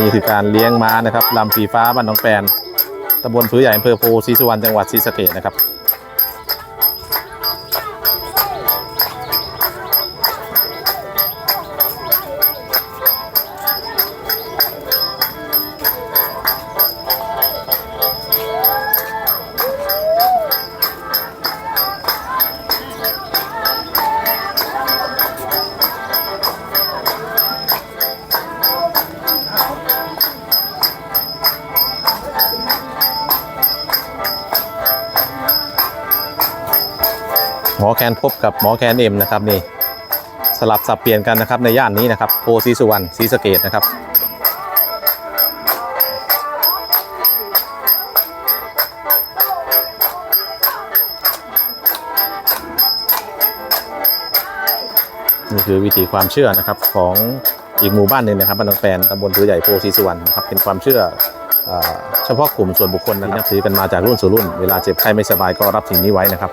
นี่คือการเลี้ยงม้านะครับลำฝีฟ้าบ้านหนองแปนตำบลผือใหญ่อำเภอโพธิ์ศรีสุวรรณจังหวัดศรีสะเกษนะครับ หมอแคนพบกับหมอแคนเอ็มนะครับนี่สลับสับเปลี่ยนกันนะครับในย่านนี้นะครับโพธิ์ศรีสุวรรณศรีสะเกดนะครับนี่คือวิถีความเชื่อนะครับของอีกหมู่บ้านหนึ่งนะครับบ้านหนองแปนตำบลผือใหญ่โพธิ์ศรีสุวรรณนะครับเป็นความเชื่อเอ่อเฉพาะกลุ่มส่วนบุคคลนะครับถือกันมาจากรุ่นสู่รุ่น เวลาเจ็บไข้ไม่สบายก็รับสิ่งนี้ไว้นะครับ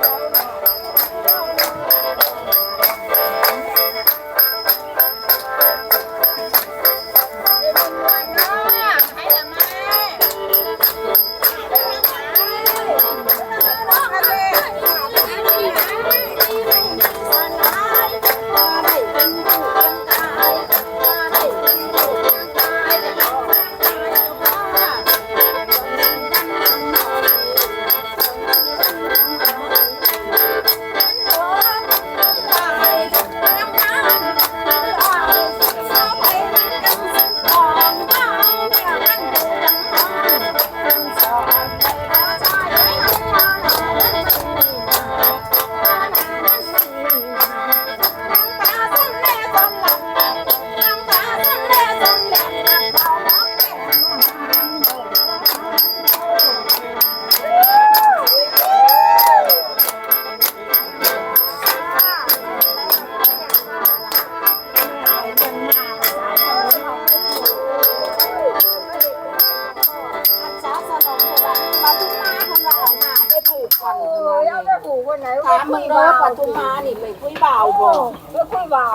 ถามมึงเด้อปทุมมานี่ไม่คุยเบาบ่ไม่ค่อยเบา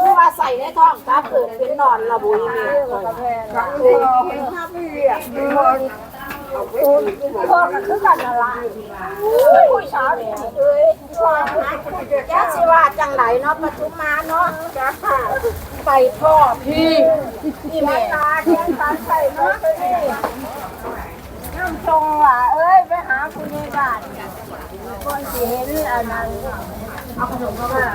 คือว่าใส่ในท้องตาเกิดเป็นนอนระบุยนี่ครั้งนี้เห็นภาพพี่อะพ่อก็คือกันละลายคุยเช้าเนี่ยเอ้ยพ่อแกสิว่าจังไหนเนาะปทุมมาเนาะจ้าค่ะไปพ่อพี่พี่แม่ตาแก้ตาใส่เนาะ น้ำทรงว่ะ เอ้ย ไปหาผู้ใหญ่บ้านคนที่เห็นอันนั้นเอาขนมมา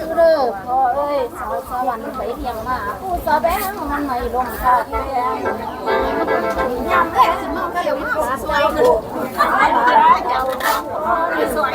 คือเด้อพ่อเอ้ยสาวสวรรค์ไปเที่ยงมาผู้สาวแบงมันไม่ลงค่ะแท้ยามแรกสิมาก็เดี๋ยวมาสวยลูกสวย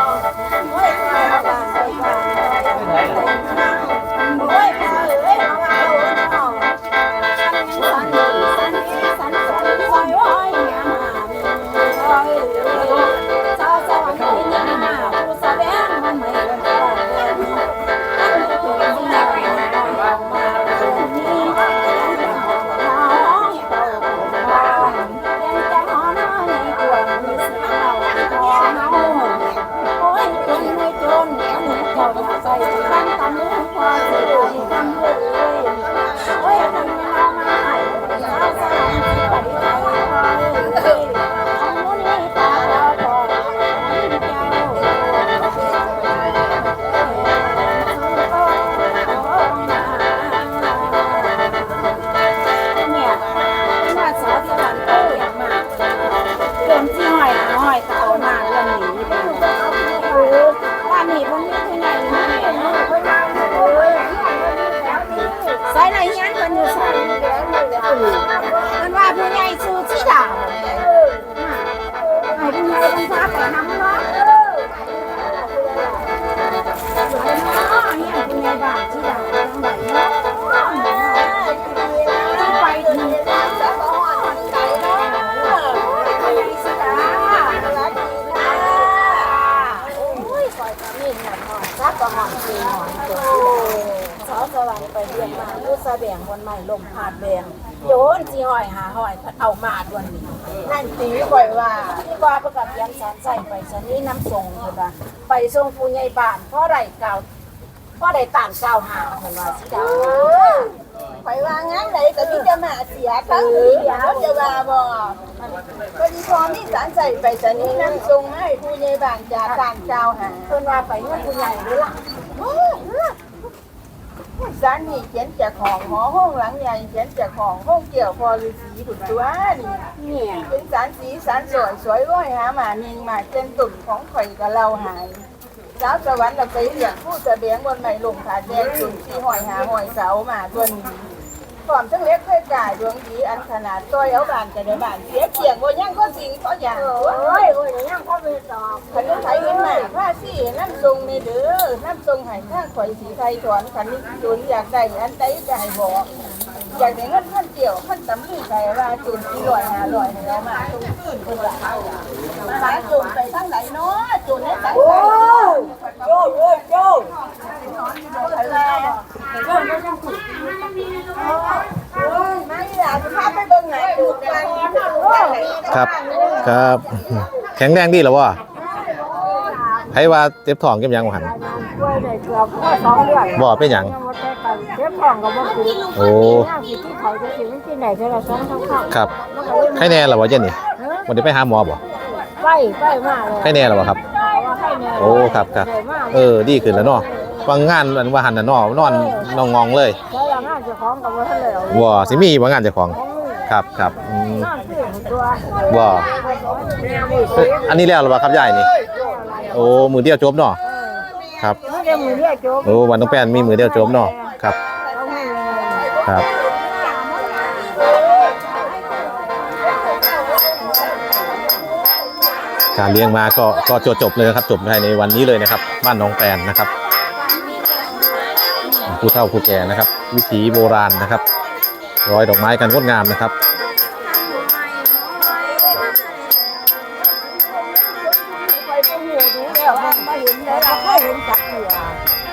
ใส่ตั้งตำมือ อนหอนซับประหอนปีหอนโจสาวสว่างไปเรียนมาลูกสะแบงคนใหม่ลมผาดแบงโยนจีหอยหาหอยเอามาดวนนี้นั่นตีบ่อยว่าที่ว่าประกับยันสารใส่ไปชนี้น้ำส่งเหรอปะไปส่งผู้ใหญ่บ้านเพราะไรเก่าเพราะไรต่างเก่าหาเห็นว่าสีดา ข่อยว่างั้นไหนก็มีจะมาเสียทั้งเสียจะว่าบ่คนพอมีสารใส่ไปสนี้นั่งทรงให้ผู้ใหญ่บ้านจากการเจ้าหาเพิ่นว่าไปเงินผู้ใหญ่เลยล่ะสารนี่เขียนจากของหอห้องหลังใหญ่เขียนจากของห้องเกี่ยวพอฤาษีถุดตัวนี่เนี่ยเป็นสารสีสารสวยสวยร้อยหามาเนงมาเจนตุ่นของข่อยกับเราหาย สาวสวรรค์เราไปเรียกผู้จะเบียงบนใหม่ลงขาแดงตุ่นที่หอยหาหอยเสามาตัวนี้ความทั้งเล็กเคยกายดวงดีอันขนาดต้อยเอาบานจะได้บานเสียเขียงว่ายังก็สิงก็อย่างโอ้ยโอ้ยยังก็ไม่ตอบขันนี้ไทยเห็นมาผ้าซี่น้ำทรงในเด้อน้ำทรงหายข้างข่อยสีไทยถอนขันนี้จุนอยากได้อันใดจะให้บอกอยากได้เงินขั้นเกี่ยวขั้นตำลีใครว่าจุนที่ลอยหาลอยให้เรามาตรงขึ้นคนละมาหายจุนไปทางไหนเนาะจุนในทางไหนโจ้โจ้โจ้ใคร ครับ ครับ แข็งแรงดีแล้ววะให้ว่าเจ็บท้องเก็บหยังบ่หันช่วยได้เกือบข้อสองเดือนบ่เป็นหยังยังบ่ได้กันเจ็บท้องก็บ่คือโอ้ย่างสิที่เขาจะสิมันที่ไหนเท่าละสองสามครั้งครับมันก็เลยให้แน่แล้ววะเจนนี่วันนี้ไปหาหมอบ่ไปไปมาเลยให้แน่แล้ววะครับว่าให้แน่ โอ้ครับครับได้มาเออดีขึ้นแล้วเนาะฟังงานอันว่าหันน่ะเนาะนอนนอนงองเลยใช้งานเจ้าของก็บ่ทันแล้วบ่สิมีบ่งานเจ้าของของมือครับครับอืมนอนซื้อตัวบ่อันนี้แล้วหรือเปล่าครับยายนี่โอ้มือเดียวจบเนาะครับไม่ได้มือเรียกโจ๊กโอ้วันต้องแป้นมีมือเดียวจบเนาะครับเอามือเลยครับ การเลี้ยงมาก็ก็จบจบเลยนะครับ จบภายในวันนี้เลยนะครับ บ้านน้องแปนนะครับ ผู้เฒ่าผู้แก่นะครับ วิถีโบราณนะครับร้อยดอกไม้กันงดงามนะครับไปก็หูดูแล้วมันไม่เห็นเลยเราก็เห็นจักเหนือ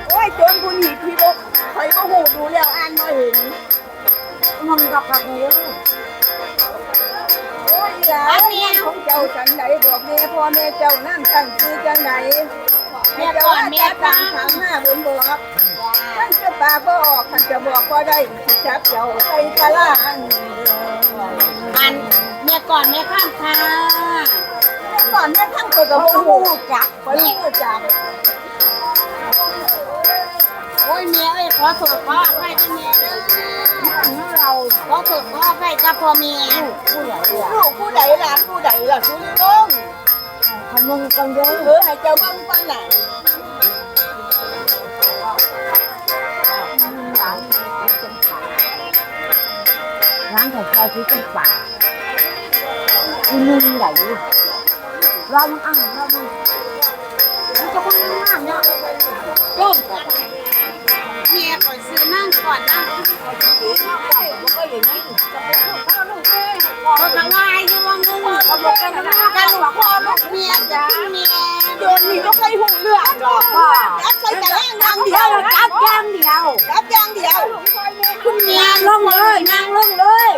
โอ้ยจนคุณหีพี่บกข่อยก็หูดูแล้วอ่านมาเห็นมันกับผักเนียวโอ้ย ลาแม่ของเจ้าจังไหนบอกแม่พ่อแม่เจ้านั่งตั้งคือจังไหนแม่ก่อนแม่ตามทางหน้าบนบอกท่านจะปาบ่ออกท่านจะบอกว่าได้จับเจ้าใส่ตะล่างอันเมียก่อนเมียข้ามค่ะก่อนแม่ทั้งคนกับพ่อหูจักคนหูจักโอ้ยเมียเอ้ยขอโทษขออภัยด้วยเมียเด้อ เราขอโทษขออภัยกับพ่อมียผู้ใหญ่เนี่ยลูกผู้ใดหลานผู้ใดล่ะคุณลุงขนมกันเยอะเออให้เจ้าเบิ่งฟังน่ะร้านของใครที่เป็นป่าอีนึงใหญ่เรามันอ่างเรามันมันจะมันงามเนี่ยร่ม เมียก่อนซื้อนั่งก่อนนั่งก็อย่างนี้ก็กระวายอยู่วังนึงก็บอกกันนะกันลูกพ่อลูกเมียจ้าเมียโยนนี่ก็ใครหูเรื่องหรอกว่าจับใส่แตะล่างอย่างเดียววจับย่างเดียวจับอย่างเดียวคุณเมียนั่งลงเลยนั่งลงเลย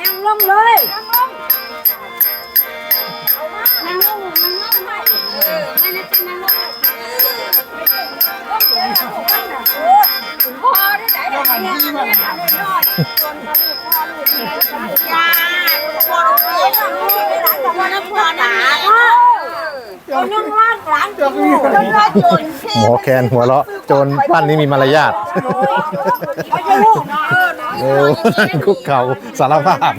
นั่งลงเลย หมอแคนหัวเราะโจรบ้านนี้มีมารยาทไม่ใช่ลูกนะเออนะโอ้นั่นคุกเข่าสารภาพ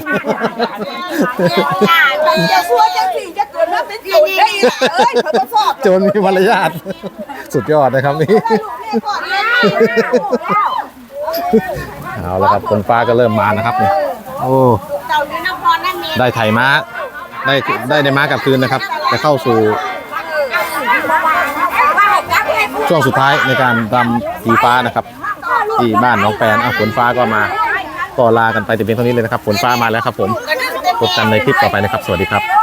จ้าจะซัวจังสี่จะเกิดมาเป็นโจรได้ล่ะเอ้ยเขาจะสอบโจรมีมารยาทสุดยอดนะครับนี่ เอาละครับคนฟ้าก็เริ่มมานะครับนี่โอ้เต่าอยู่น้ำพ่อน้ำเมียได้ไถม้าได้ได้ในม้ากลับคืนนะครับ จะเข้าสู่ ช่วงสุดท้ายในการดำสีฟ้านะครับ ที่บ้านน้องแปนอะฝนฟ้าก็มาก็ลากันไปแต่เพียงเท่านี้เลยนะครับฝนฟ้ามาแล้วครับ ผมพบกันในคลิปต่อไปนะครับ สวัสดีครับ